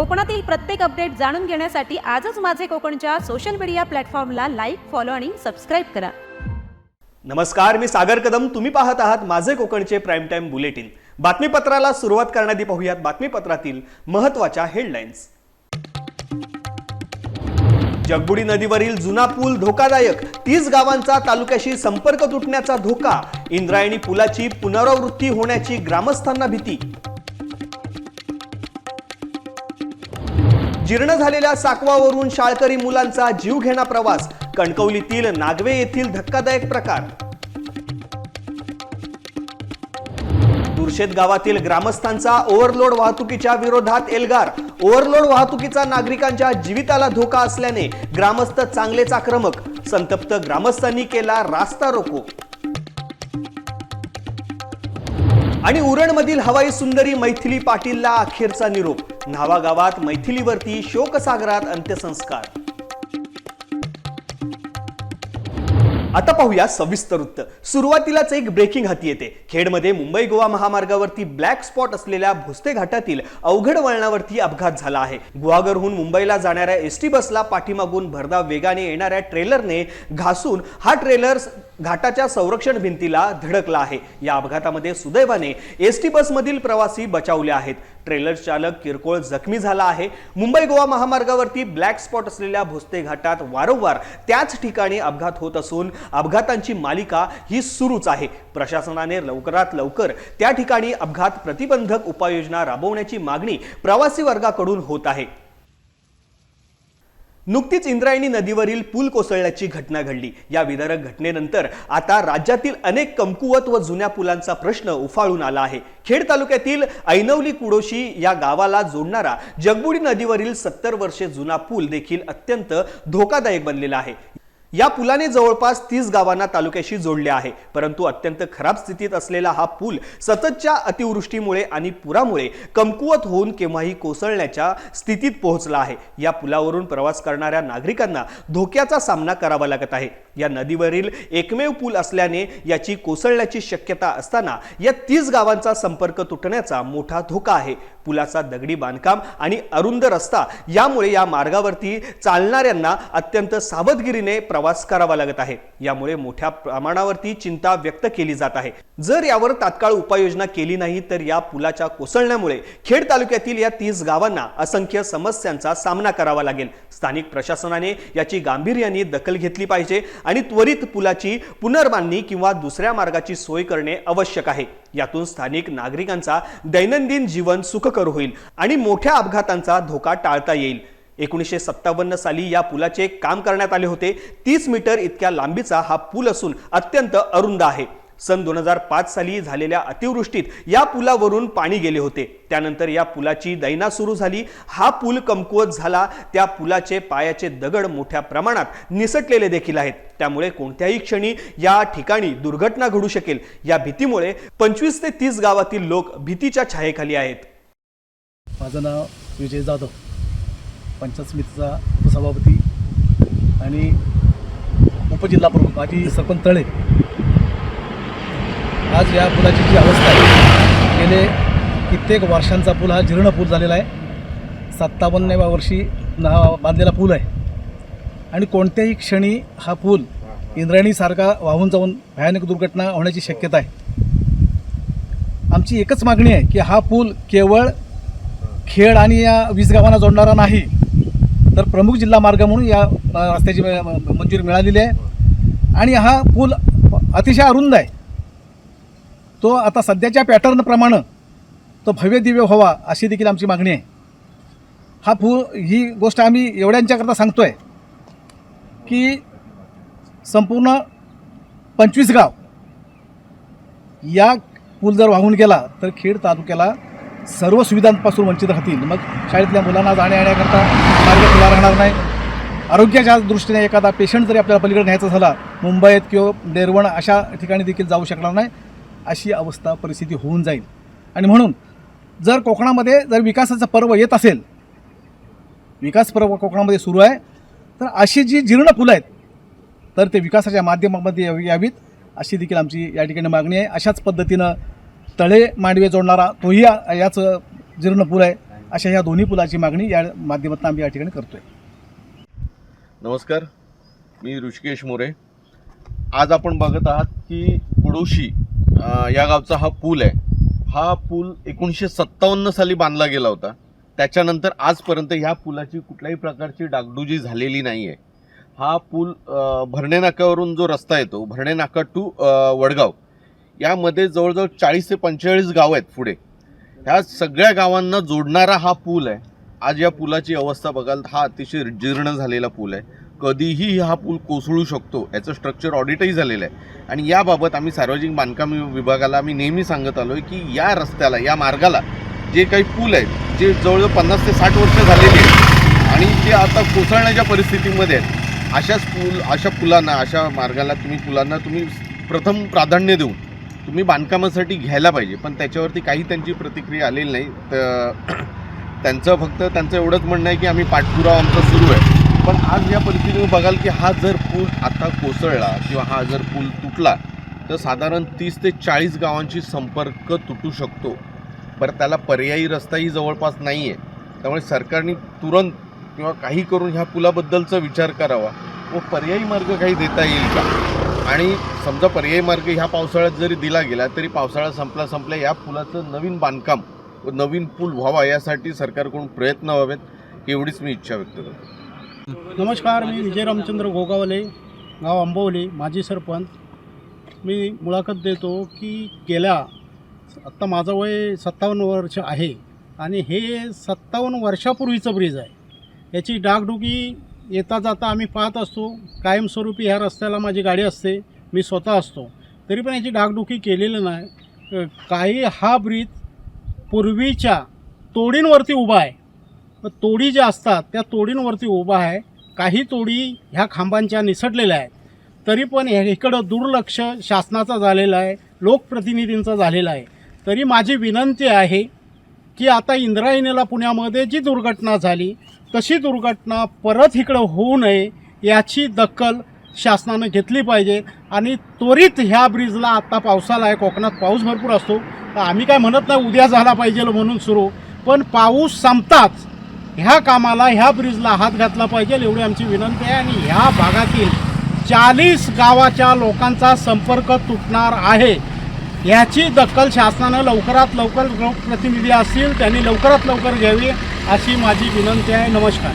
कोकणातील प्रत्येक अपडेट जाणून घेण्यासाठी आजच माझे कोकणच्या सोशल मीडिया प्लॅटफॉर्मला लाईक फॉलो आणि सबस्क्राईब करा. नमस्कार मी सागर कदम. तुम्ही पाहत आहात माझे कोकणचे प्राईम टाइम बुलेटिन बातमीपत्राला सुरुवात करण्याआधी पाहूयात बातमीपत्रातील महत्त्वाच्या हेडलाईन्स जगबुडी नदीवरील जुना पूल धोकादायक. तीस गावांचा तालुक्याशी संपर्क तुटण्याचा धोका. इंद्रायणी पुलाची पुनरावृत्ती होण्याची ग्रामस्थांना भीती. जीर्ण झालेल्या साकवावरून शाळकरी मुलांचा जीव घेणा प्रवास. कणकवलीतील नागवे येथील धक्कादायक प्रकार. दुर्शेत गावातील ग्रामस्थांचा ओव्हरलोड वाहतुकीच्या विरोधात एल्गार. ओव्हरलोड वाहतुकीचा नागरिकांच्या जीविताला धोका असल्याने ग्रामस्थ चांगलेच आक्रमक. संतप्त ग्रामस्थांनी केला रास्ता रोको. आणि उरणमधील हवाई सुंदरी मैथिली पाटीलला अखेरचा निरोप. न्हावागावात मैथिलीवरती शोकसागरात अंत्यसंस्कार. आता पाहूया सविस्तर वृत्त सुरुवातीलाच एक ब्रेकिंग हाती येते. खेडमध्ये मुंबई गोवा महामार्गावरती ब्लॅक स्पॉट असलेल्या भोसते घाटातील अवघड वळणावरती अपघात झाला आहे. गुहागरहून मुंबईला जाणाऱ्या एस टी बसला पाठीमागून भरधाव वेगाने येणाऱ्या ट्रेलरने घासून हा ट्रेलर घाटाच्या संरक्षण भिंतीला धडकला आहे. या अपघातामध्ये सुदैवाने एस टी बसमधील प्रवासी बचावले आहेत. ट्रेलर चालक किरकोळ जखमी झाला आहे. मुंबई गोवा महामार्गावरती ब्लॅक स्पॉट असलेल्या भोसते घाटात वारंवार त्याच ठिकाणी अपघात होत असून अपघातांची मालिका ही सुरूच आहे. प्रशासनाने लवकरात लवकर त्या ठिकाणी अपघात प्रतिबंधक उपाययोजना राबवण्याची मागणी प्रवासी वर्गाकडून होत आहे. नुकतीच इंद्रायणी नदीवरील पूल कोसळल्याची घटना घडली. या विदारक घटनेनंतर आता राज्यातील अनेक कमकुवत व जुन्या पुलांचा प्रश्न उफाळून आला आहे. खेड तालुक्यातील ऐनवली कुडोशी या गावाला जोडणारा जगबुडी नदीवरील सत्तर वर्षे जुना पूल देखील अत्यंत धोकादायक बनलेला आहे. या पुलाने जवळपास तीस गावांना तालुक्याशी जोडले आहे. परंतु अत्यंत खराब स्थितीत असलेला हा पूल सततच्या अतिवृष्टीमुळे आणि पुरामुळे कमकुवत होऊन केव्हाही कोसळण्याच्या स्थितीत पोहोचला आहे. या पुलावरून प्रवास करणाऱ्या नागरिकांना धोक्याचा सामना करावा लागत आहे. या नदीवरील एकमेव पूल असल्याने याची कोसळण्याची शक्यता असताना या तीस गावांचा संपर्क तुटण्याचा मोठा धोका आहे. पुलाचा दगडी बांधकाम आणि अरुंद रस्ता यामुळे या मार्गावरती चालणाऱ्यांना अत्यंत सावधगिरीने प्रवास करावा लागत आहे. यामुळे मोठ्या प्रमाणावरती चिंता व्यक्त केली जात आहे. जर यावर तात्काळ उपाययोजना केली नाही तर या पुलाच्या कोसळण्यामुळे खेड तालुक्यातील या तीस गावांना असंख्य समस्यांचा सामना करावा लागेल. स्थानिक प्रशासनाने याची गांभीर्याने दखल घेतली पाहिजे आणि त्वरित पुलाची पुनर्बांधणी किंवा दुसऱ्या मार्गाची सोय करणे आवश्यक आहे. यातून स्थानिक नागरिकांचा दैनंदिन जीवन सुखकर होईल आणि मोठ्या अपघातांचा धोका टाळता येईल. एकोणीसशे सत्तावन्न साली या पुलाचे काम करण्यात आले होते. तीस मीटर इतक्या लांबीचा हा पूल असून अत्यंत अरुंद आहे. सन दोन हजार पाच साली झालेल्या अतिवृष्टीत या पुलावरून पाणी गेले होते. त्यानंतर या पुलाची दैना सुरू झाली. हा पूल कमकुवत झाला. त्या पुलाचे पायाचे दगड मोठ्या प्रमाणात निसटलेले देखील आहेत. त्यामुळे कोणत्याही क्षणी या ठिकाणी दुर्घटना घडू शकेल. या भीतीमुळे पंचवीस ते तीस गावातील लोक भीतीच्या छायेखाली आहेत. माझं नाव विजय जाधव. पंचायत समितीचा उपसभापती आणि उपजिल्हा प्रमुख माझी सरपंच तळे. आज या पुलाची जी अवस्था आहे गेले कित्येक वर्षांचा पूल हा जीर्ण पूल झालेला आहे. सत्तावन्नव्या वर्षी ना बांधलेला पूल आहे. आणि कोणत्याही क्षणी हा पूल इंद्रायणीसारखा वाहून जाऊन भयानक दुर्घटना होण्याची शक्यता आहे. आमची एकच मागणी आहे की हा पूल केवळ खेड आणि या वीस गावांना जोडणारा नाही तर प्रमुख जिल्हा मार्ग म्हणून या रस्त्याची मंजुरी मिळालेली आहे. आणि हा पूल अतिशय अरुंद आहे. तो आता सध्याच्या पॅटर्नप्रमाणे तो भव्य दिव्य व्हावा अशी देखील आमची मागणी आहे. हा पूल ही गोष्ट आम्ही एवढ्यांच्याकरता सांगतो आहे की संपूर्ण पंचवीस गाव या पूल जर वाहून गेला तर खेड तालुक्याला सर्व सुविधांपासून वंचित राहतील. मग शाळेतल्या मुलांना जाण्या येण्याकरता आपल्याला खुला राहणार नाही. आरोग्याच्या दृष्टीने एखादा पेशंट जरी आपल्याला पलीकडे न्यायचा झाला मुंबईत किंवा डेरवण अशा ठिकाणी देखील जाऊ शकणार नाही अशी अवस्था परिस्थिती होऊन जाईल. आणि म्हणून जर कोकणामध्ये जर विकासाचं पर्व येत असेल विकास पर्व कोकणामध्ये सुरू आहे तर अशी जी जीर्ण फुलं आहेत तर ते विकासाच्या माध्यमामध्ये यावी- यावीत अशी देखील आमची या ठिकाणी मागणी आहे. अशाच पद्धतीनं तळे मांडवे जोडणारा तोही याचं याच जीर्ण पूल आहे. अशा या दोन्ही पुलाची मागणी या माध्यमातून आम्ही या ठिकाणी करतोय. नमस्कार. मी ऋषिकेश मोरे. आज आपण बघत आहात की कुडोशी या गावचा हा पूल आहे. हा पूल एकोणीसशे सत्तावन्न साली बांधला गेला होता. त्याच्यानंतर आजपर्यंत ह्या पुलाची कुठल्याही प्रकारची डागडुजी झालेली नाही आहे हा पूल भरणे नाक्यावरून जो रस्ता येतो भरणे नाका टू वडगाव यामध्ये जवळजवळ चाळीस ते पंचेचाळीस गावं आहेत पुढे. ह्या सगळ्या गावांना जोडणारा हा पूल आहे. आज या पुलाची अवस्था बघाल हा अतिशय जीर्ण झालेला पूल आहे. कधीही हा पूल कोसळू शकतो. याचं स्ट्रक्चर ऑडिटही झालेलं आहे. आणि याबाबत आम्ही सार्वजनिक बांधकाम विभागाला आम्ही नेहमी सांगत आलो आहे की या रस्त्याला या मार्गाला जे काही पूल आहेत जे जवळजवळ पन्नास ते साठ वर्ष झालेली आहेत आणि ते आता कोसळण्याच्या परिस्थितीमध्ये आहेत अशाच पूल अशा पुलांना अशा मार्गाला तुम्ही पुलांना तुम्ही प्रथम प्राधान्य देऊन तुम्ही बांधकामासाठी घ्यायला पाहिजे पण त्याच्यावरती काही त्यांची प्रतिक्रिया आलेली नाही. तर त्यांचं फक्त त्यांचं एवढंच म्हणणं आहे की आम्ही पाठपुरावा आमचा सुरू आहे. पण आज या परिस्थितीमध्ये बघाल की हा जर पूल आता कोसळला किंवा हा जर पूल तुटला तर साधारण तीस ते चाळीस गावांची संपर्क तुटू शकतो. बरं त्याला पर्यायी रस्ताही जवळपास नाही आहे त्यामुळे सरकारने तुरंत किंवा काही करून ह्या पुलाबद्दलचा विचार करावा. व पर्यायी मार्ग काही देता येईल का? आणि समजा पर्यायी मार्ग ह्या पावसाळ्यात जरी दिला गेला तरी पावसाळा संपला संपल्या या पुलाचं नवीन बांधकाम व नवीन पूल व्हावा यासाठी सरकारकडून प्रयत्न व्हावेत एवढीच मी इच्छा व्यक्त करतो. नमस्कार मी विजय रामचंद्र गोगावले गाव आंबवली माजी सरपंच. मी मुलाखत देतो की गेल्या आत्ता माझं वय सत्तावन्न वर्ष आहे आणि हे सत्तावन्न वर्षापूर्वीचं ब्रिज आहे. याची डागडुगी येता जाता आम्ही पाहत असतो कायमस्वरूपी ह्या रस्त्याला माझी गाडी असते मी स्वतः असतो. तरी पण याची डागडुकी केलेली नाही. काही हा ब्रिज पूर्वीच्या तोडींवरती उभा आहे. तोडी ज्या असतात त्या तोडींवरती उभा आहे. काही तोडी ह्या खांबांच्या निसटलेल्या आहेत. तरी पण इकडं दुर्लक्ष शासनाचा झालेला आहे लोकप्रतिनिधींचा झालेला आहे. तरी माझी विनंती आहे की आता इंद्रायणीला पुण्यामध्ये जी दुर्घटना झाली तशी दुर्घटना परत इकडं होऊ नये याची दखल शासनानं घेतली पाहिजे. आणि त्वरित ह्या ब्रिजला आत्ता पावसाला आहे कोकणात पाऊस भरपूर असतो. तर आम्ही काय म्हणत नाही उद्या झाला पाहिजे म्हणून सुरू. पण पाऊस संपताच ह्या कामाला ह्या ब्रिजला हात घातला पाहिजे एवढी आमची विनंती आहे. आणि ह्या भागातील चाळीस गावाच्या लोकांचा संपर्क तुटणार आहे. ह्याची दखल शासनानं लवकरात लवकर लोकप्रतिनिधी असतील त्यांनी लवकरात लवकर घ्यावी. अशी माझी विनंती आहे. नमस्कार.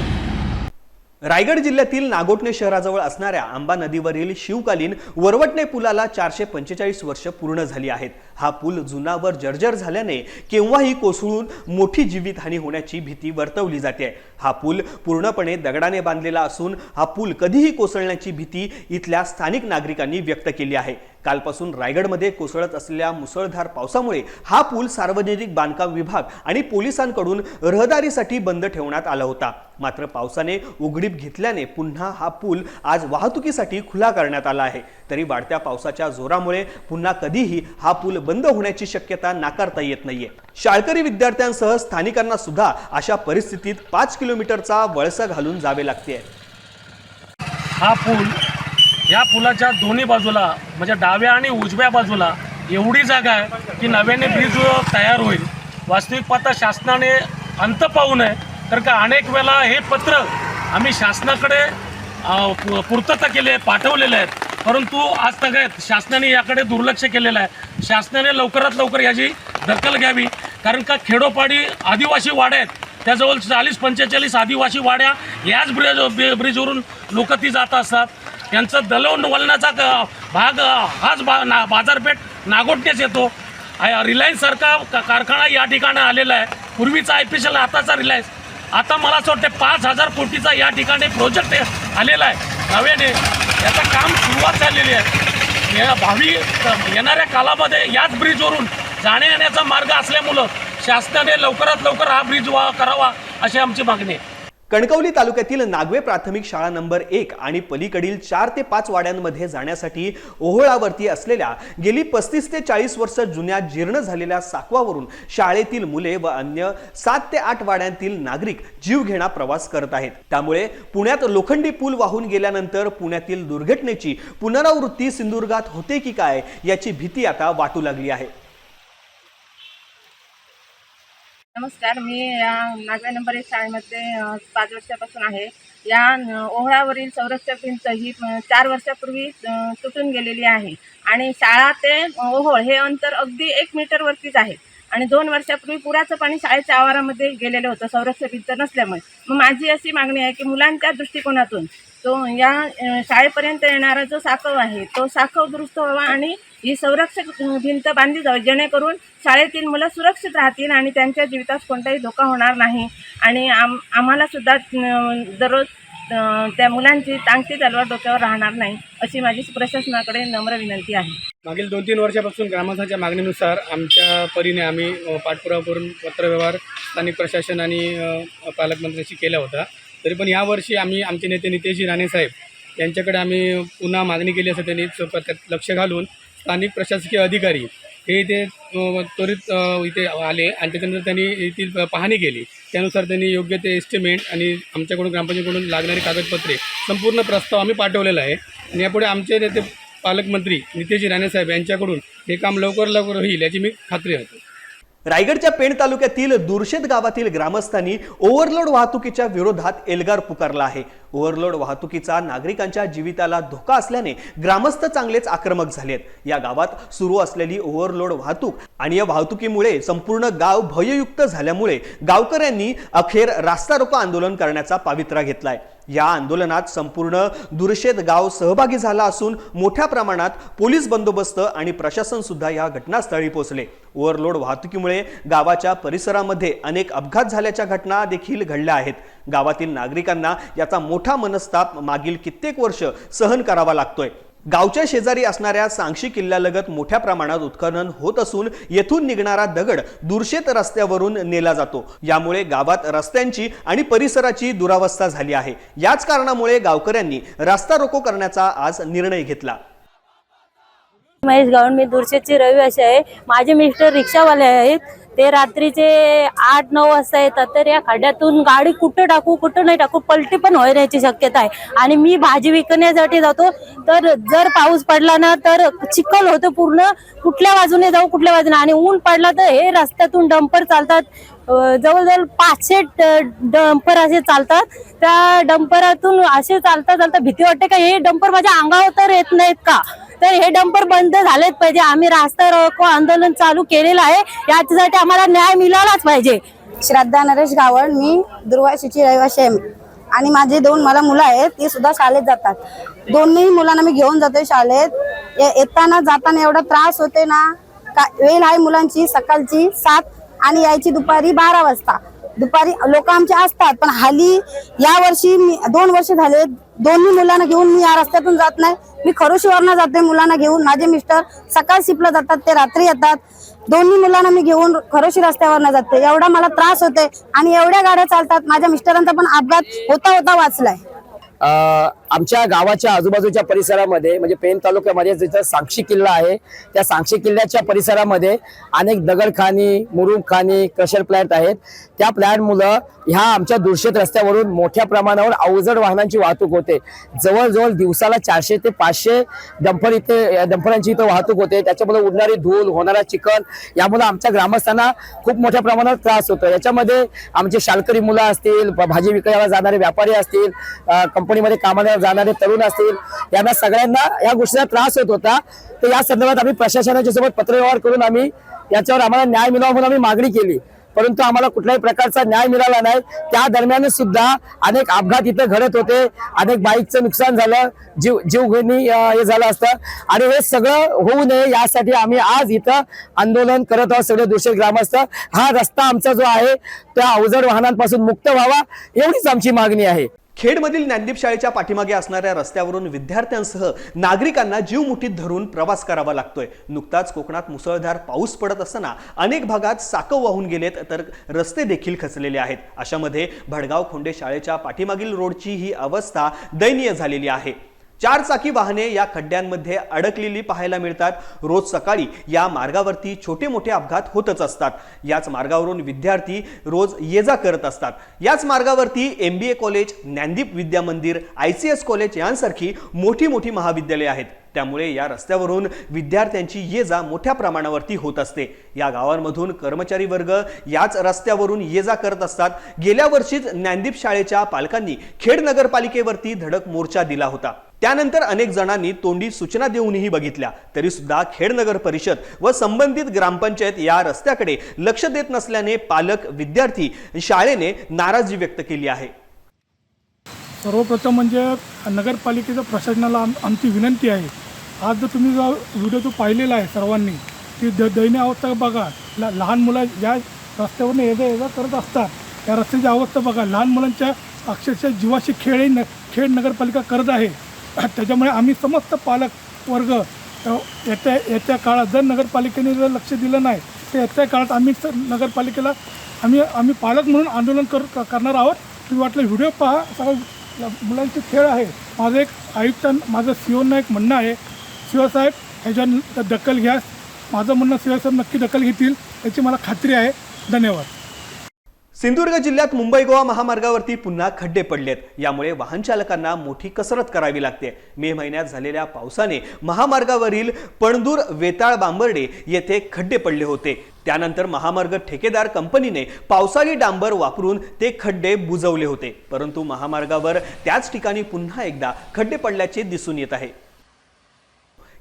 रायगड जिल्ह्यातील नागोटणे शहराजवळ असणाऱ्या आंबा नदीवरील शिवकालीन वरवटणे पुलाला चारशे पंचेचाळीस वर्ष पूर्ण झाली आहेत. हा पूल जुनावर जर्जर झाल्याने केव्हाही कोसळून मोठी जीवितहानी होण्याची भीती वर्तवली जाते. हा पूल पूर्णपणे दगडाने बांधलेला असून हा पूल कधीही कोसळण्याची भीती इथल्या स्थानिक नागरिकांनी व्यक्त केली आहे. कालपासून रायगडमध्ये कोसळत असलेल्या मुसळधार पावसामुळे हा पूल सार्वजनिक बांधकाम विभाग आणि पोलिसांकडून रहदारीसाठी बंद ठेवण्यात आला होता. मात्र पावसाने उघडीप घेतल्याने पुन्हा हा पूल आज वाहतुकीसाठी खुला करण्यात आला आहे. तरी वाढत्या पावसाच्या जोरामुळे पुन्हा कधीही हा पूल बंद होण्याची शक्यता नाकारता येत नाहीये. शाळकरी विद्यार्थ्यांसह स्थानिकांना सुद्धा अशा परिस्थितीत पाच किलोमीटरचा वळसा घालून जावे लागते हा पूल या पुलाच्या दोन्ही बाजूला म्हणजे डाव्या आणि उजव्या बाजूला एवढी जागा आहे की नव्याने ब्रिज तयार होईल. वास्तविक पाहता शासनाने अंत पाहू नये तर का अनेक वेळा हे पत्र आम्ही शासनाकडे पूर्तता केली आहे पाठवलेले आहेत. परंतु आज तगायत शासनाने याकडे दुर्लक्ष केलेलं आहे. शासनाने लवकरात लवकर याची दखल घ्यावी. कारण का खेडोपाडी आदिवासी वाड्या आहेत. त्याजवळ चाळीस पंचेचाळीस आदिवासी वाड्या याच ब्रिज ब्रिजवरून लोक ती जात असतात. त्यांचं दलवून वलनाचा क- भाग हाच बा ना बाजारपेठ नागोटनेच येतो. रिलायन्ससारखा का- कारखाना या ठिकाणी आलेला आहे. पूर्वीचा आय पी एल आताचा रिलायन्स आता मला असं वाटतं पाच हजार कोटीचा या ठिकाणी प्रोजेक्ट आलेला आहे. नव्याने. याचं काम सुरुवात झालेली आहे. या भावी येणाऱ्या कालामध्ये याच ब्रिजवरून जाण्या येण्याचा मार्ग असल्यामुळं शासनाने लवकरात लवकर हा ब्रिज वा करावा अशी आमची मागणी आहे. कणकवली तालुक्यातील नागवे प्राथमिक शाळा नंबर एक आणि पलीकडील चार ते पाच वाड्यांमध्ये जाण्यासाठी ओहोळावरती असलेल्या गेली पस्तीस ते चाळीस वर्ष जुन्या जीर्ण झालेल्या साकवावरून शाळेतील मुले व अन्य सात ते आठ वाड्यांतील नागरिक जीवघेणा प्रवास करत आहेत. त्यामुळे पुण्यात लोखंडी पूल वाहून गेल्यानंतर पुण्यातील दुर्घटनेची पुनरावृत्ती सिंधुदुर्गात होते की काय याची भीती आता वाटू लागली आहे. नमस्कार मी या नागव्या नंबर एक शाळेमध्ये पाच वर्षापासून आहे. या ओहळावरील संरक्षक भिंत ही चार वर्षापूर्वी तुटून गेलेली आहे. आणि शाळा ते ओहोळ हे अंतर अगदी एक मीटरवरतीच आहे. आणि दोन वर्षापूर्वी पुराचं पाणी शाळेच्या आवारामध्ये गेलेलं होतं संरक्षक भिंत नसल्यामुळे. मग माझी अशी मागणी आहे की मुलांच्या दृष्टिकोनातून तो या शाळेपर्यंत येणारा जो साखव आहे तो साखव दुरुस्त व्हावा आणि ही संरक्षक भिंत बांधली जावी जेणेकरून शाळेतील मुलं सुरक्षित राहतील आणि त्यांच्या जीवितास कोणताही धोका होणार नाही. आणि आम आम्हाला सुद्धा दररोज त्या मुलांची टांगती तलवार डोक्यावर राहणार नाही अशी माझी प्रशासनाकडे नम्र विनंती आहे. मागील दोन तीन वर्षापासून ग्रामस्थांच्या मागणीनुसार आमच्या परीने आम्ही पाठपुरावा करून पत्रव्यवहार स्थानिक प्रशासन आणि पालकमंत्र्यांशी केला होता तरी पण यावर्षी आम्ही आमचे नेते नितेशजी राणेसाहेब यांच्याकडे आम्ही पुन्हा मागणी केली असं त्यांनी त्यात लक्ष घालून स्थानिक प्रशासकीय अधिकारी हे इथे त्वरित इथे आले. आणि त्याच्यानंतर त्यांनी येथील पाहणी केली. त्यानुसार त्यांनी योग्य ते एस्टिमेट आणि आमच्याकडून ग्रामपंचायतीकडून लागणारी कागदपत्रे संपूर्ण प्रस्ताव आम्ही पाठवलेला आहे. आणि यापुढे आमचे नेते पालकमंत्री नितेश राणेसाहेब यांच्याकडून हे काम लवकर लवकर होईल याची मी खात्री आहे. रायगडच्या पेण तालुक्यातील दुर्शेत गावातील ग्रामस्थांनी ओव्हरलोड वाहतुकीच्या विरोधात एल्गार पुकारला आहे. ओव्हरलोड वाहतुकीचा नागरिकांच्या जीविताला धोका असल्याने ग्रामस्थ चांगलेच आक्रमक झालेत या गावात सुरू असलेली ओव्हरलोड वाहतूक आणि या वाहतुकीमुळे संपूर्ण गाव भययुक्त झाल्यामुळे गावकऱ्यांनी अखेर रास्ता रोको आंदोलन करण्याचा पावित्रा घेतलाय. या आंदोलनात संपूर्ण दुर्शेत गाव सहभागी झाला असून मोठ्या प्रमाणात पोलीस बंदोबस्त आणि प्रशासन सुद्धा या घटनास्थळी पोहोचले. ओव्हरलोड वाहतुकीमुळे गावाच्या परिसरामध्ये अनेक अपघात झाल्याच्या घटना देखील घडल्या आहेत. गावातील नागरिकांना याचा मोठा मनस्ताप मागील कित्येक वर्ष सहन करावा लागतोय. गावच्या शेजारी असणाऱ्या सांगशी किल्ल्यालगत मोठ्या प्रमाणात उत्खनन होत असून येथून निघणारा दगड दुर्शेत रस्त्यावरून नेला जातो. यामुळे गावात रस्त्यांची आणि परिसराची दुरावस्था झाली आहे. याच कारणामुळे गावकऱ्यांनी रास्ता रोको करण्याचा आज निर्णय घेतला. महेश गावण मी दुर्शेतची रहिवासी आहे. माझे मिस्टर रिक्षावाले आहेत. ते रात्रीचे आठ नऊ वाजता येतात. तर या खड्ड्यातून गाडी कुठं टाकू कुठं नाही टाकू पलटी पण होण्याची शक्यता आहे. आणि मी भाजी विकण्यासाठी जातो. तर जर पाऊस पडला ना तर चिखल होतं पूर्ण. कुठल्या बाजूने जाऊ कुठल्या बाजूने. आणि ऊन पडला तर हे रस्त्यातून डंपर चालतात. जवळजवळ पाचशे डंपर असे चालतात. त्या डंपरातून असे चालता चालता भीती वाटते का हे डंपर माझ्या अंगावर तर येत नाहीत का? तर हे डंपर बंद झालेच पाहिजे. आम्ही रास्ता रोको आंदोलन चालू केलेलं आहे. याच्यासाठी आम्हाला न्याय मिळालाच पाहिजे. श्रद्धा नरेश गावड मी दुर्वाशीची रहिवासी आहे. आणि माझे दोन मला मुलं आहेत ते सुद्धा शाळेत जातात. दोन्ही मुलांना मी घेऊन जातोय शाळेत. ये- येताना जाताना एवढा त्रास होते ना का वेळ आहे मुलांची सकाळची सात आणि यायची दुपारी बारा वाजता. दुपारी लोक आमचे असतात पण हल्ली या वर्षी मी दोन वर्ष झाले दोन्ही मुलांना घेऊन मी या रस्त्यातून जात नाही. मी खरोशीवरनं जाते मुलांना घेऊन. माझे मिस्टर सकाळ शिपला जातात ते रात्री येतात. दोन्ही मुलांना मी घेऊन खरोशी रस्त्यावरनं जाते. एवढा मला त्रास होते आणि एवढ्या गाड्या चालतात. माझ्या मिस्टरांचा पण अपघात होता होता वाचलाय. आमच्या गावाच्या आजूबाजूच्या परिसरामध्ये म्हणजे पेन तालुक्यामध्ये जिथं साक्षी किल्ला आहे त्या साक्षी किल्ल्याच्या परिसरामध्ये अनेक दगडखानी मुरुमखानी क्रशर प्लॅट आहेत. त्या प्लॅटमुळं ह्या आमच्या दुर्शेत रस्त्यावरून मोठ्या प्रमाणावर अवजड वाहनांची वाहतूक होते. जवळजवळ दिवसाला चारशे ते पाचशे डंपर इथे डंपरांची इथं वाहतूक होते. त्याच्यामुळे उडणारी धूल होणारा चिखल यामुळे आमच्या ग्रामस्थांना खूप मोठ्या प्रमाणात त्रास होतो. याच्यामध्ये आमचे शालकरी मुलं असतील भाजी विकायला जाणारे व्यापारी असतील कंपनीमध्ये कामाला जाणारे तरुण असतील यांना सगळ्यांना या गोष्टीचा त्रास होत होता. तर या संदर्भात आम्ही प्रशासनाच्या सोबत पत्रव्यवहार करून आम्ही याच्यावर आम्हाला न्याय मिळावा म्हणून आम्ही मागणी केली. परंतु आम्हाला कुठल्याही प्रकारचा न्याय मिळाला नाही. त्या दरम्यान सुद्धा अनेक अपघात इथे घडत होते. अनेक बाईकचं नुकसान झालं. जीव जीवघेणी हे झालं असतं. आणि हे सगळं होऊ नये यासाठी आम्ही आज इथं आंदोलन करत आहोत. सगळे दोषी ग्रामस्थ. हा रस्ता आमचा जो आहे त्या अवजड वाहनांपासून मुक्त व्हावा एवढीच आमची मागणी आहे. खेडमधील ज्ञानदीप शाळेच्या पाठीमागे असणाऱ्या रस्त्यावरून विद्यार्थ्यांसह नागरिकांना जीव मुठीत धरून प्रवास करावा लागतोय. नुकताच कोकणात मुसळधार पाऊस पडत असताना अनेक भागात साकव वाहून गेलेत तर रस्ते देखील खचलेले आहेत. अशामध्ये भडगाव खोंडे शाळेच्या पाठीमागील रोडची ही अवस्था दयनीय झालेली आहे. चार चाकी वाहने या खड्ड्यांमध्ये अडकलेली पाहायला मिळतात. रोज सकाळी या मार्गावरती छोटे मोठे अपघात होतच असतात. याच मार्गावरून विद्यार्थी रोज ये जा करत असतात. याच मार्गावरती M B A college Dnyandeep Vidya Mandir I C S college यांसारखी मोठी मोठी महाविद्यालये आहेत. त्यामुळे या रस्त्यावरून विद्यार्थ्यांची ये जा मोठ्या प्रमाणावरती होत असते. या गावांमधून कर्मचारी वर्ग याच रस्त्यावरून ये जा करत असतात. गेल्या वर्षीच ज्ञानदीप शाळेच्या पालकांनी खेड नगरपालिकेवरती धडक मोर्चा दिला होता. त्यानंतर अनेक जणांनी तोंडी सूचना देऊनही बघितल्या. तरी सुद्धा खेड नगर परिषद व संबंधित ग्रामपंचायत या रस्त्याकडे लक्ष देत नसल्याने पालक विद्यार्थी शाळेने नाराजी व्यक्त केली आहे. सर्वप्रथम म्हणजे नगरपालिकेच्या प्रशासनाला आम आमची विनंती आहे. आज जर तुम्ही जो व्हिडिओ जो पाहिलेला आहे सर्वांनी ती द दयनीय अवस्था बघा. ल लहान मुलं या रस्त्यावरून येजा येजा करत असतात. त्या रस्त्याची अवस्था बघा. लहान मुलांच्या अक्षरशः जीवाशी खेळ न खेळ नगरपालिका करत आहे. त्याच्यामुळे आम्ही समस्त पालक वर्ग येत्या येत्या काळात जर नगरपालिकेने जर लक्ष दिलं नाही तर येत्या काळात आम्ही नगरपालिकेला आम्ही आम्ही पालक म्हणून आंदोलन कर करणार आहोत. तुम्ही वाटलं व्हिडिओ पहा सगळं मुलांचे खेळ आहे. माझं एक आयुक्त माझं सीओनं एक म्हणणं आहे. शिवसाहेब ह्याच्या दखल घ्या. माझं म्हणणं शिवसाहेब नक्की दखल घेतील याची मला खात्री आहे. धन्यवाद. सिंधुदुर्ग जिल्ह्यात मुंबई गोवा महामार्गावरती पुन्हा खड्डे पडलेत. यामुळे वाहन चालकांना मोठी कसरत करावी लागते. मे महिन्यात झालेल्या पावसाने महामार्गावरील पणदूर वेताळ बांबर्डे येथे खड्डे पडले होते. त्यानंतर महामार्ग ठेकेदार कंपनीने पावसाळी डांबर वापरून ते खड्डे बुजवले होते. परंतु महामार्गावर त्याच ठिकाणी पुन्हा एकदा खड्डे पडल्याचे दिसून येत आहे.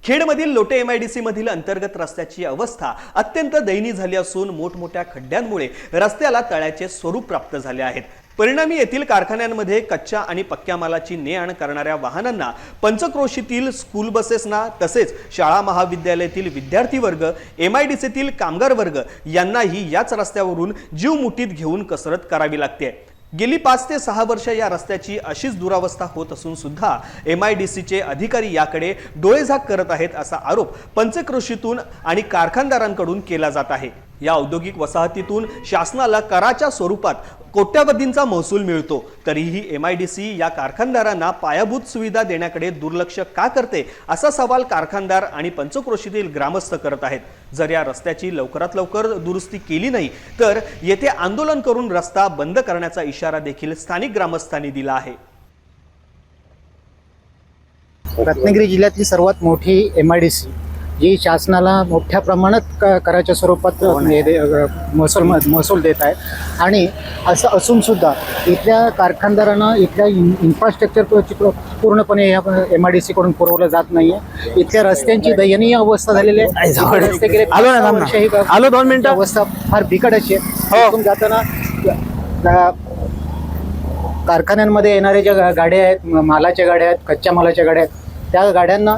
खेडमधील Lote M I D C मधील अंतर्गत रस्त्याची अवस्था अत्यंत दयनीय झाली असून मोठमोठ्या खड्ड्यांमुळे रस्त्याला तळ्याचे स्वरूप प्राप्त झाले आहेत. परिणामी येथील कारखान्यांमध्ये कच्च्या आणि पक्क्या मालाची ने आण करणाऱ्या वाहनांना पंचक्रोशीतील स्कूल बसेसना तसेच शाळा महाविद्यालयातील विद्यार्थी वर्ग एम आय डी सीतील कामगार वर्ग यांनाही याच रस्त्यावरून जीव मुठीत घेऊन कसरत करावी लागते. गेली पाच ते सहा वर्ष या रस्त्याची अशीच दुरावस्था होत असून सुद्धा एम आय डी सीचे अधिकारी याकडे डोळेझाक करत आहेत असा आरोप पंचक्रोशीतून आणि कारखानदारांकडून केला जात आहे. या औद्योगिक वसाहतीतून शासनाला कराच्या स्वरूपात कोट्यावधींचा महसूल मिळतो. तरीही एम आय डी सी या कारखानदारांना पायाभूत सुविधा देण्याकडे दुर्लक्ष का करते असा सवाल कारखानदार आणि पंचक्रोशीतील ग्रामस्थ करत आहेत. जर या रस्त्याची लवकरात लवकर दुरुस्ती केली नाही तर येथे आंदोलन करून रस्ता बंद करण्याचा इशारा देखील स्थानिक ग्रामस्थांनी दिला आहे. रत्नागिरी जिल्ह्यातली सर्वात मोठी एम आय डी सी जी शासनाला मोठ्या प्रमाणात क कराच्या स्वरूपात हे महसूल महसूल देत आहे. आणि असं असून सुद्धा इथल्या कारखानदारांना इथल्या इन इन्फ्रास्ट्रक्चर पूर्णपणे या एम आय डी सीकडून पुरवलं जात नाही आहे इथल्या रस्त्यांची दयनीय अवस्था झालेली आहे. रस्ते गेले ही आलो दोन मिनिटं. अवस्था फार बिकट अशी आहे. इथून जाताना कारखान्यांमध्ये येणाऱ्या ज्या गाड्या आहेत मालाच्या गाड्या आहेत कच्च्या मालाच्या गाड्या आहेत त्या गाड्यांना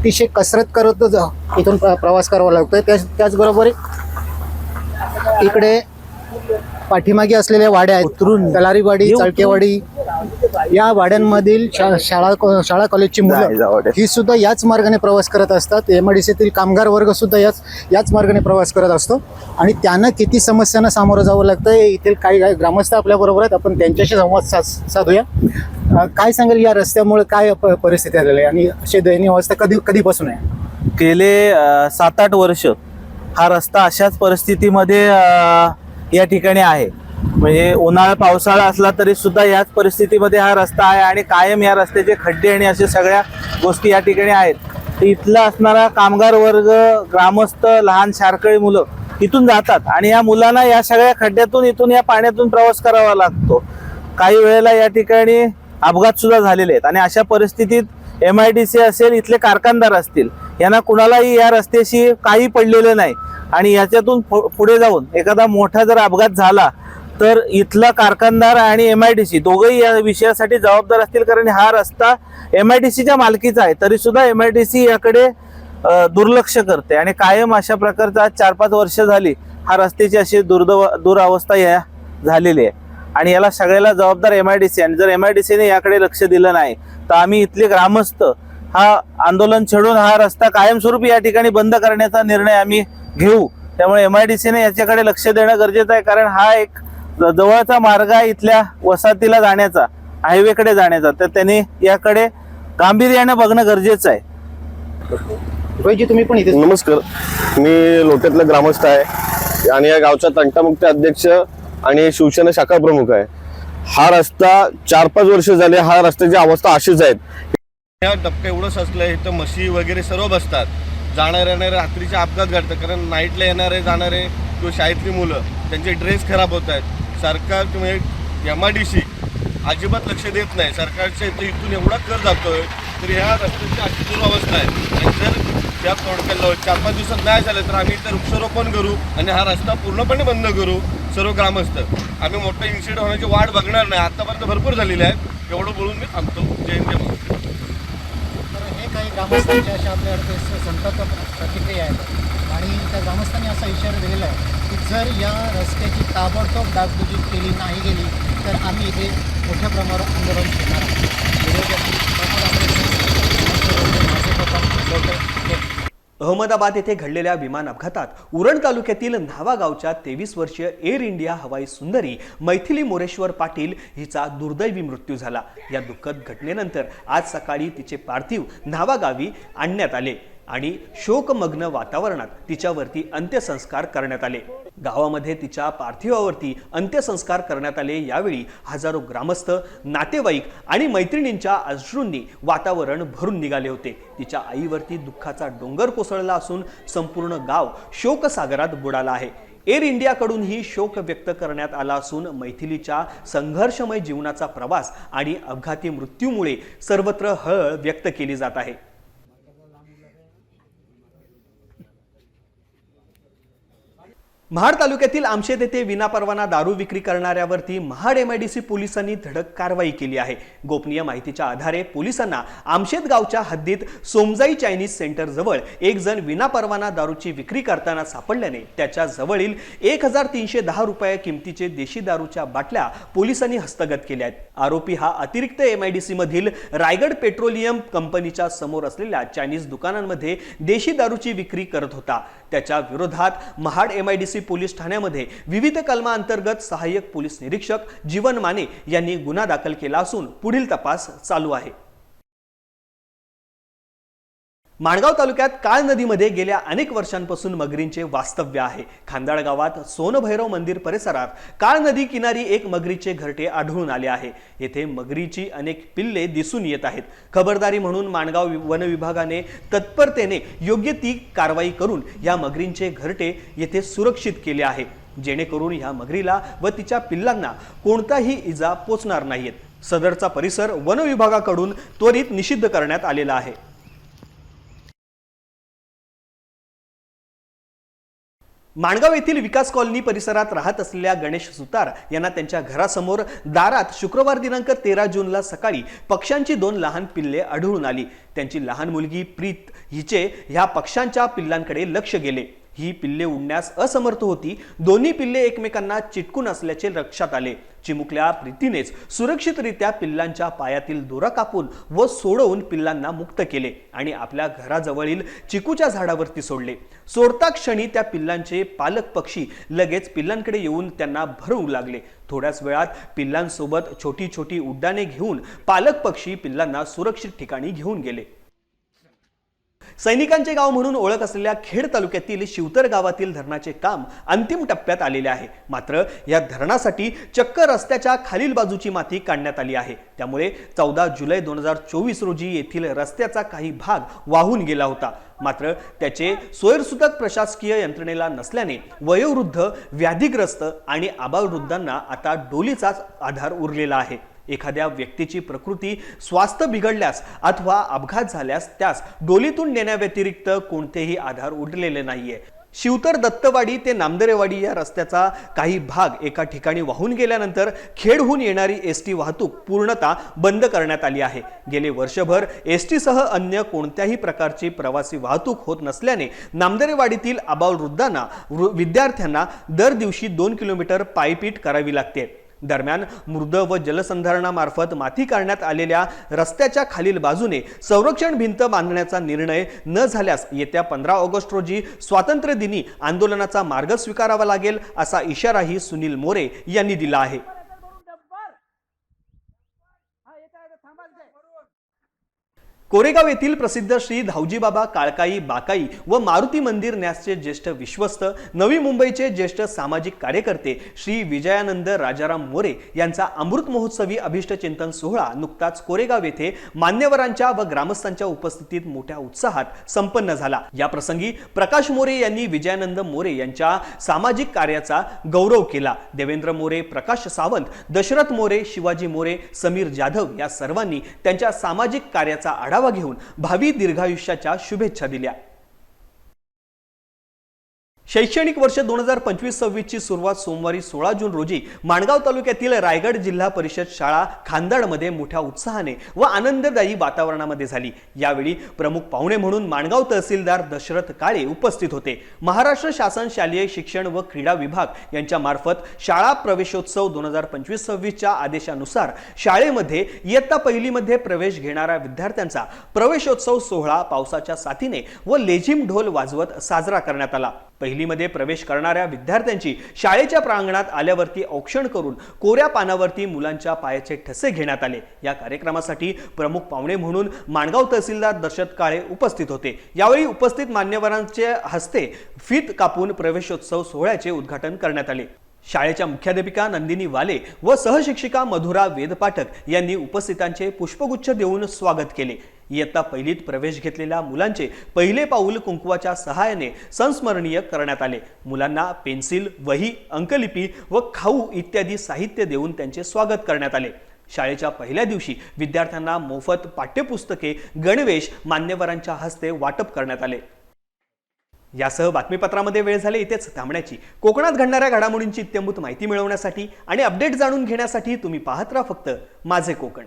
अतिशय कसरत करत ज- इथून प्र- प्रवास करावा लागतोय. त्याच त्याचबरोबर इकडे पाठीमागे असलेल्या वाड्या आहेत. उतरून तलारीवाडी चळकेवाडी या वाड्यांमधील शा- शाळा को- शाळा कॉलेजची मुलं ही सुद्धा याच मार्गाने प्रवास करत असतात. एम आय डी सीतील कामगार वर्ग सुद्धा याच याच मार्गाने प्रवास करत असतो. आणि त्यांना किती समस्यांना सामोरं जावं लागतं इथील काही काही ग्रामस्थ आपल्याबरोबर आहेत. आपण त्यांच्याशी संवाद सा साधूया. अं, काय सांगेल या रस्त्यामुळे काय प- परिस्थिती झालेली आहे? आणि अशी दयनीय अवस्था कधी कधीपासून आहे? गेले सात आठ वर्ष हा रस्ता अशाच परिस्थितीमध्ये अ, या ठिकाणी आहे. म्हणजे उन्हाळा पावसाळा असला तरी सुद्धा याच परिस्थितीमध्ये हा रस्ता आहे आणि कायम या रस्त्याचे खड्डे आणि अशा सगळ्या गोष्टी या ठिकाणी आहेत. तर इथला असणारा कामगार वर्ग ग्रामस्थ लहान शारकळी मुलं इथून जातात आणि या मुलांना या सगळ्या खड्ड्यातून इथून या पाण्यातून प्रवास करावा लागतो. काही वेळेला या ठिकाणी अपघात सुद्धा झालेले आहेत आणि अशा परिस्थितीत एम आय डी सी असेल इथले कारखानदार असतील यांना कुणालाही या रस्त्याशी काही पडलेलं नाही आणि याच्यातून पु- पुढे जाऊन एखादा मोठा जर अपघात झाला तर इथला कारखानदार आणि एम आय डी सी दोघंही या विषयासाठी जबाबदार असतील कारण हा रस्ता एम आय डी सीच्या मालकीचा आहे. तरी सुद्धा एम आय डी सी याकडे दुर्लक्ष करते आणि कायम अशा प्रकारचा आज चार पाच वर्ष झाली हा रस्त्याची अशी दुर्दव दुरावस्था या झालेली आहे. आणि याला सगळ्याला जबाबदार एम आय डी सी आणि जर एम आय डी सीने याकडे लक्ष दिलं नाही तर आम्ही इथले ग्रामस्थ हा आंदोलन छेडून हा रस्ता कायमस्वरूपी या ठिकाणी बंद करण्याचा निर्णय आम्ही घेऊ. त्यामुळे एम आय डी सीने याच्याकडे लक्ष देणं गरजेचं आहे कारण हा एक जवळचा मार्ग आहे इथल्या वसाहतीला जाण्याचा हायवेकडे जाण्याचा. तर त्यांनी याकडे गांभीर्याने बघणं गरजेचं आहे. रोहितजी तुम्ही पण इथे नमस्कार. मी लोट्यातला ग्रामस्थ आहे आणि या गावचा तंटामुक्ती अध्यक्ष आणि शिवसेना शाखा प्रमुख आहे. हा रस्ता चार पाच वर्ष झाले हा रस्त्याची अवस्था अशीच आहेत या टप्प्या एवढं सचलंय इथं म्हशी वगैरे सर्व बसतात. जाणार येणारे रात्रीचे अपघात घडतात कारण नाईटला येणारे जाणारे किंवा शाळेतली मुलं त्यांचे ड्रेस खराब होत आहेत. सरकार तुम्ही एम आय डी सी अजिबात लक्ष देत नाही. सरकारच्या इथे इथून एवढा कर जातोय तर ह्या रस्त्याची अशी दुरावस्था आहे. आणि जर त्या तोडक्याला चार पाच दिवसात नाही झालं तर आम्ही इथं वृक्षारोपण करू आणि हा रस्ता पूर्णपणे बंद करू सर्व ग्रामस्थ. आम्ही मोठं इन्सिडेंट होण्याची वाट बघणार नाही. आतापर्यंत भरपूर झालेले आहेत एवढं बोलून मी थांबतो. जय तर हे काही ग्रामस्थांच्या अशा आपल्याकडे संतप्त प्रतिक्रिया आहेत. आणि त्या ग्रामस्थांनी असा इशारा दिलेला आहे की जर या रस्त्याची ताबडतोब डागडुजी केली नाही गेली तर आम्ही इथे मोठ्या प्रमाणावर आंदोलन करणार आहोत. अहमदाबाद येथे घडलेल्या विमान अपघातात उरण तालुक्यातील न्हावा गावच्या तेवीस वर्षीय एअर इंडिया हवाई सुंदरी मैथिली मोरेश्वर पाटील हिचा दुर्दैवी मृत्यू झाला. या दुःखद घटनेनंतर आज सकाळी तिचे पार्थिव न्हावा गावी आणण्यात आले. आणि शोकमग्न वातावरणात तिच्यावरती अंत्यसंस्कार करण्यात आले. गावामध्ये तिच्या पार्थिवावरती अंत्यसंस्कार करण्यात आले यावेळी हजारो ग्रामस्थ नातेवाईक आणि मैत्रिणींच्या अश्रूंनी वातावरण भरून निघाले होते. तिच्या आईवरती दुःखाचा डोंगर कोसळला असून संपूर्ण गाव शोकसागरात बुडाला आहे. एअर इंडियाकडूनही शोक व्यक्त करण्यात आला असून मैथिलीच्या संघर्षमय जीवनाचा प्रवास आणि अपघाती मृत्यूमुळे सर्वत्र हळ व्यक्त केली जात आहे. महाड तालुक्यातील आमशेत येथे विनापरवाना दारू विक्री करणाऱ्यावरती महाड एमआयडीसी पोलिसांनी धडक कारवाई केली आहे. गोपनीय माहितीच्या आधारे पोलिसांना आमशेत गावच्या हद्दीत सोमजाई चायनीज सेंटर जवळ एक जण विनापरवाना दारूची विक्री करताना सापडल्याने त्याच्या जवळील एक हजार तीनशे दहा रुपये किमतीचे देशी दारूच्या बाटल्या पोलिसांनी हस्तगत केल्या आहेत. आरोपी हा अतिरिक्त एमआयडीसी मधील रायगड पेट्रोलियम कंपनीच्या समोर असलेल्या चायनीज दुकानांमध्ये देशी दारूची विक्री करत होता. त्याच्या विरोधात महाड एम आयडीसी पोलीस ठाण्यामध्ये विविध कलमांतर्गत सहाय्यक पोलीस निरीक्षक जीवन माने यांनी गुन्हा दाखल केला असून पुढील तपास चालू आहे. माणगाव तालुक्यात काळ नदीमध्ये गेल्या अनेक वर्षांपासून मगरींचे वास्तव्य आहे. खांदाळ गावात सोनभैरव मंदिर परिसरात काळ नदी किनारी एक मगरीचे घरटे आढळून आले आहे. येथे मगरीची अनेक पिल्ले दिसून येत आहेत. खबरदारी म्हणून माणगाव वनविभागाने वन विभागाने तत्परतेने योग्य ती कारवाई करून या मगरींचे घरटे येथे सुरक्षित केले आहे. जेणेकरून ह्या मगरीला व तिच्या पिल्लांना कोणताही इजा पोचणार नाहीत सदरचा परिसर वन विभागाकडून त्वरित निषिद्ध करण्यात आलेला आहे. माणगाव येथील विकास कॉलनी परिसरात राहत असलेल्या गणेश सुतार यांना त्यांच्या घरासमोर दारात शुक्रवार दिनांक तेरा जूनला सकाळी पक्ष्यांची दोन लहान पिल्ले आढळून आली. त्यांची लहान मुलगी प्रीत हिचे ह्या पक्ष्यांच्या पिल्लांकडे लक्ष गेले. ही पिल्ले उडण्यास असमर्थ होती. दोन्ही पिल्ले एकमेकांना चिटकून असल्याचे लक्षात आले. चिमुकल्या प्रीतीनेच सुरक्षितरित्या पिल्लांच्या पायातील दोरा कापून व सोडवून पिल्लांना मुक्त केले आणि आपल्या घराजवळील चिकूच्या झाडावरती सोडले. सोडता क्षणी त्या पिल्लांचे पालक पक्षी लगेच पिल्लांकडे येऊन त्यांना भरवू लागले. थोड्याच वेळात पिल्लांसोबत छोटी छोटी उड्डाणे घेऊन पालक पक्षी पिल्लांना सुरक्षित ठिकाणी घेऊन गेले. सैनिकांचे गाव म्हणून ओळख असलेल्या खेड तालुक्यातील शिवतर गावातील धरणाचे काम अंतिम टप्प्यात आलेले आहे. मात्र या धरणासाठी चक्क रस्त्याच्या खालील बाजूची माती काढण्यात आली आहे. त्यामुळे चौदा जुलै दोन हजार चोवीस रोजी येथील रस्त्याचा काही भाग वाहून गेला होता. मात्र त्याचे सोयरसुतक प्रशासकीय यंत्रणेला नसल्याने वयोवृद्ध व्याधीग्रस्त आणि आबालवृद्धांना आता डोलीचाच आधार उरलेला आहे. एखाद्या व्यक्तीची प्रकृती स्वास्थ्य बिघडल्यास अथवा अपघात झाल्यास त्यास डोलीतून नेण्याव्यतिरिक्त कोणतेही आधार उरलेले नाहीये. शिवतर दत्तवाडी ते नामदरेवाडी या रस्त्याचा काही भाग एका ठिकाणी वाहून गेल्यानंतर खेडहून येणारी एस टी वाहतूक पूर्णतः बंद करण्यात आली आहे. गेले वर्षभर एस टीसह अन्य कोणत्याही प्रकारची प्रवासी वाहतूक होत नसल्याने नामदरेवाडीतील आबालवृद्धांना वृ- विद्यार्थ्यांना दर दिवशी दोन किलोमीटर पायपीट करावी लागते. दरम्यान मृद व जलसंधारणामार्फत माती काढण्यात आलेल्या रस्त्याच्या खालील बाजूने संरक्षण भिंत बांधण्याचा निर्णय न झाल्यास येत्या पंधरा ऑगस्ट रोजी स्वातंत्र्य दिनी आंदोलनाचा मार्ग स्वीकारावा लागेल असा इशाराही सुनील मोरे यांनी दिला आहे. कोरेगाव येथील प्रसिद्ध श्री धावजीबाबा काळकाई बाकाई व मारुती मंदिर न्यासचे ज्येष्ठ विश्वस्त नवी मुंबईचे ज्येष्ठ सामाजिक कार्यकर्ते श्री विजयानंद राजाराम मोरे यांचा अमृत महोत्सवी अभिष्टचिंतन सोहळा नुकताच कोरेगाव येथे मान्यवरांच्या व ग्रामस्थांच्या उपस्थितीत मोठ्या उत्साहात संपन्न झाला. या प्रसंगी प्रकाश मोरे यांनी विजयानंद मोरे यांच्या सामाजिक कार्याचा गौरव केला. देवेंद्र मोरे प्रकाश सावंत दशरथ मोरे शिवाजी मोरे समीर जाधव या सर्वांनी त्यांच्या सामाजिक कार्याचा आढावा घेऊन भावी दीर्घायुष्याच्या शुभेच्छा दिल्या. शैक्षणिक वर्ष दोन हजार पंचवीस सव्वीसची सुरुवात सोमवारी सोळा जून रोजी माणगाव तालुक्यातील रायगड जिल्हा परिषद शाळा खांदाडमध्ये मोठ्या उत्साहाने व आनंददायी वातावरणामध्ये झाली. यावेळी प्रमुख पाहुणे म्हणून माणगाव तहसीलदार दशरथ काळे उपस्थित होते. महाराष्ट्र शासन शालेय शिक्षण व क्रीडा विभाग यांच्या मार्फत शाळा प्रवेशोत्सव दोन हजार पंचवीस सव्वीसच्या आदेशानुसार शाळेमध्ये इयत्ता पहिलीमध्ये प्रवेश घेणाऱ्या विद्यार्थ्यांचा प्रवेशोत्सव सोहळा पावसाच्या साथीने व लेझिम ढोल वाजवत साजरा करण्यात आला. पहिलीमध्ये प्रवेश करणाऱ्या विद्यार्थ्यांची शाळेच्या प्रांगणात आल्यावरती औक्षण करून कोऱ्या पानावरती मुलांच्या पायाचे ठसे घेण्यात आले. या कार्यक्रमासाठी प्रमुख पाहुणे म्हणून माणगाव तहसीलदार दशरथ काळे उपस्थित होते. यावेळी उपस्थित मान्यवरांच्या हस्ते फीत कापून प्रवेशोत्सव सोहळ्याचे उद्घाटन करण्यात आले. शाळेच्या मुख्याध्यापिका नंदिनी वाले व सहशिक्षिका मधुरा वेदपाठक यांनी उपस्थितांचे पुष्पगुच्छ देऊन स्वागत केले. इयत्ता पहिलीत प्रवेश घेतलेल्या मुलांचे पहिले पाऊल कुंकवाच्या सहाय्याने संस्मरणीय करण्यात आले. मुलांना पेन्सिल वही अंकलिपी व खाऊ इत्यादी साहित्य देऊन त्यांचे स्वागत करण्यात आले. शाळेच्या पहिल्या दिवशी विद्यार्थ्यांना मोफत पाठ्यपुस्तके गणवेश मान्यवरांच्या हस्ते वाटप करण्यात आले. यासह बातमीपत्रामध्ये वेळ झाली इथेच थांबण्याची. कोकणात घडणाऱ्या घडामोडींची इत्यंभूत माहिती मिळवण्यासाठी आणि अपडेट जाणून घेण्यासाठी तुम्ही पाहत राहा फक्त माझे कोकण.